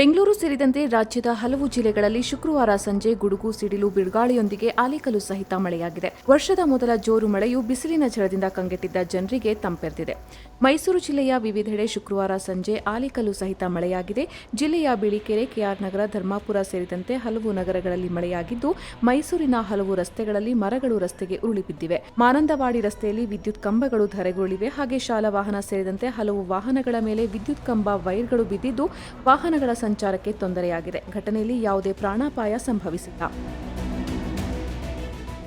ಬೆಂಗಳೂರು ಸೇರಿದಂತೆ ರಾಜ್ಯದ ಹಲವು ಜಿಲ್ಲೆಗಳಲ್ಲಿ ಶುಕ್ರವಾರ ಸಂಜೆ ಗುಡುಗು, ಸಿಡಿಲು, ಬಿರುಗಾಳಿಯೊಂದಿಗೆ ಆಲಿಕಲು ಸಹಿತ ಮಳೆಯಾಗಿದೆ. ವರ್ಷದ ಮೊದಲ ಜೋರು ಮಳೆಯು ಬಿಸಿಲಿನ ಝಳದಿಂದ ಕಂಗೆಟ್ಟಿದ್ದ ಜನರಿಗೆ ತಂಪೆರೆದಿದೆ. ಮೈಸೂರು ಜಿಲ್ಲೆಯ ವಿವಿಧೆಡೆ ಶುಕ್ರವಾರ ಸಂಜೆ ಆಲಿಕಲು ಸಹಿತ ಮಳೆಯಾಗಿದೆ. ಜಿಲ್ಲೆಯ ಬಿಳಿಕೆರೆ, ಕೆಆರ್ ನಗರ, ಧರ್ಮಾಪುರ ಸೇರಿದಂತೆ ಹಲವು ನಗರಗಳಲ್ಲಿ ಮಳೆಯಾಗಿದ್ದು, ಮೈಸೂರಿನ ಹಲವು ರಸ್ತೆಗಳಲ್ಲಿ ಮರಗಳು ರಸ್ತೆಗೆ ಉರುಳಿ ಬಿದ್ದಿವೆ ಮಾನಂದವಾಡಿ ರಸ್ತೆಯಲ್ಲಿ ವಿದ್ಯುತ್ ಕಂಬಗಳು ಧರೆಗುರುಳಿವೆ. ಹಾಗೆ ಶಾಲಾ ವಾಹನ ಸೇರಿದಂತೆ ಹಲವು ವಾಹನಗಳ ಮೇಲೆ ವಿದ್ಯುತ್ ಕಂಬ ವೈರ್ಗಳು ಬಿದ್ದಿದ್ದು, ವಾಹನಗಳ ಸಂಚಾರಕ್ಕೆ ತೊಂದರೆಯಾಗಿದೆ. ಘಟನೆಯಲ್ಲಿ ಯಾವುದೇ ಪ್ರಾಣಾಪಾಯ ಸಂಭವಿಸಿಲ್ಲ.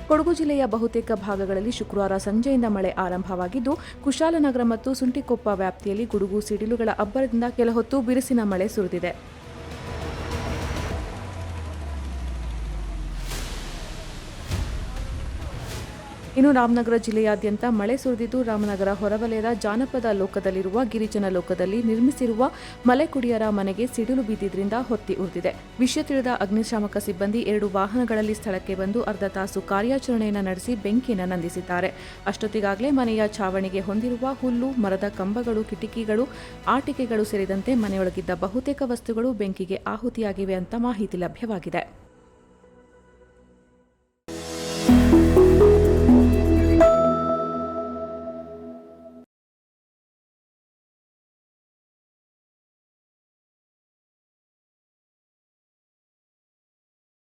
ಕೊಡಗು ಜಿಲ್ಲೆಯ ಬಹುತೇಕ ಭಾಗಗಳಲ್ಲಿ ಶುಕ್ರವಾರ ಸಂಜೆಯಿಂದ ಮಳೆ ಆರಂಭವಾಗಿದ್ದು ಕುಶಾಲನಗರ ಮತ್ತು ಸುಂಟಿಕೊಪ್ಪ ವ್ಯಾಪ್ತಿಯಲ್ಲಿ ಗುಡುಗು ಸಿಡಿಲುಗಳ ಅಬ್ಬರದಿಂದ ಕೆಲಹೊತ್ತು ಬಿರುಸಿನ ಮಳೆ ಸುರಿದಿದೆ. ಇನ್ನು ರಾಮನಗರ ಜಿಲ್ಲೆಯಾದ್ಯಂತ ಮಳೆ ಸುರಿದಿದ್ದು, ರಾಮನಗರ ಹೊರವಲಯದ ಜಾನಪದ ಲೋಕದಲ್ಲಿರುವ ಗಿರಿಜನ ಲೋಕದಲ್ಲಿ ನಿರ್ಮಿಸಿರುವ ಮಲೆಕುಡಿಯರ ಮನೆಗೆ ಸಿಡಿಲು ಬಿದ್ದಿದ್ದರಿಂದ ಹೊತ್ತಿ ಉರಿದಿದೆ. ವಿಷಯ ತಿಳಿದ ಅಗ್ನಿಶಾಮಕ ಸಿಬ್ಬಂದಿ ಎರಡು ವಾಹನಗಳಲ್ಲಿ ಸ್ಥಳಕ್ಕೆ ಬಂದು ಅರ್ಧ ತಾಸು ಕಾರ್ಯಾಚರಣೆಯನ್ನು ನಡೆಸಿ ಬೆಂಕಿಯನ್ನು ನಂದಿಸಿದ್ದಾರೆ. ಅಷ್ಟೊತ್ತಿಗಾಗಲೇ ಮನೆಯ ಛಾವಣಿಗೆ ಹೊಂದಿರುವ ಹುಲ್ಲು, ಮರದ ಕಂಬಗಳು, ಕಿಟಕಿಗಳು, ಆಟಿಕೆಗಳು ಸೇರಿದಂತೆ ಮನೆಯೊಳಗಿದ್ದ ಬಹುತೇಕ ವಸ್ತುಗಳು ಬೆಂಕಿಗೆ ಆಹುತಿಯಾಗಿವೆ ಅಂತ ಮಾಹಿತಿ ಲಭ್ಯವಾಗಿದೆ.